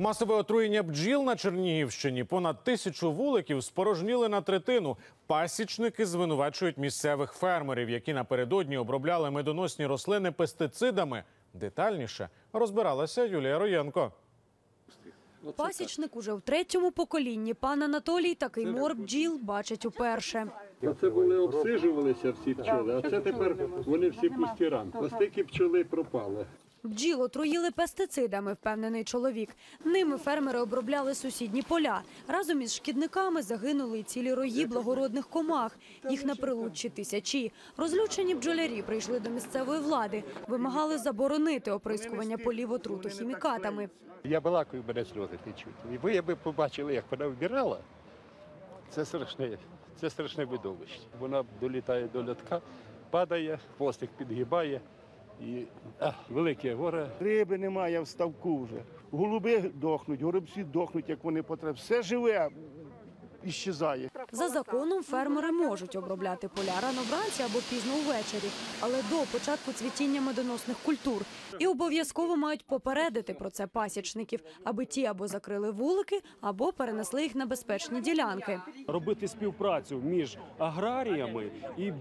Масове отруєння бджіл на Чернігівщині. Понад тисячу вуликів спорожніли на третину. Пасічники звинувачують місцевих фермерів, які напередодні обробляли медоносні рослини пестицидами. Детальніше розбиралася Юлія Роєнко. Пасічник уже в третьому поколінні. Пан Анатолій такий мор бджіл бачить уперше. Оце були обсижувалися всі пчоли, а це тепер вони всі пусті. Ось такі пчоли пропали. Бджіл отруїли пестицидами, впевнений чоловік. Ними фермери обробляли сусідні поля. Разом із шкідниками загинули й цілі рої благородних комах. Їх на прилуччі тисячі. Розлючені бджолярі прийшли до місцевої влади, вимагали заборонити оприскування полів отруту хімікатами. Я балакаю, мене сльози течуть. І ви якби побачили, як вона вбирала, це страшне, це страшне видовище. Вона долітає до льотка, падає, хвостик підгибає і велике горе. Риби немає в ставку вже. Голуби дохнуть, горобці дохнуть, як вони потреб Все живе іщезає. За законом фермери можуть обробляти поля рано вранці або пізно ввечері, але до початку цвітіння медоносних культур. І обов'язково мають попередити про це пасічників, аби ті або закрили вулики, або перенесли їх на безпечні ділянки. робити співпрацю між аграріями і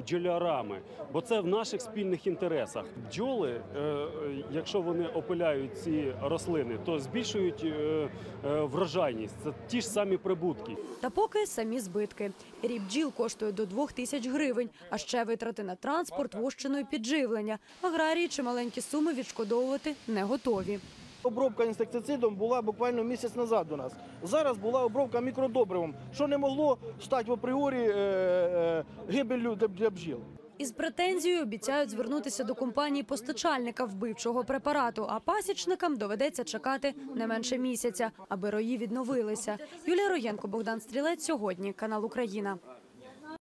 бджолярами, бо це в наших спільних інтересах. Бджоли, е, е, якщо вони опиляють ці рослини, то збільшують е, врожайність. Це ті ж самі прибутки. Та поки самі збитки. Ріб бджіл коштує до двох тисяч гривень, а ще витрати на транспорт, вощину і підживлення. Аграрії чи маленькі суми відшкодовувати не готові. Обробка інсектицидом була буквально місяць назад у нас. Зараз була обробка мікродобривом, що не могло стати в апріорі е, е, гибеллю для- для бджіл. Із претензією обіцяють звернутися до компанії постачальника вбивчого препарату, а пасічникам доведеться чекати не менше місяця, аби рої відновилися. Юлія Роєнко, Богдан Стрілець. Сьогодні канал Україна.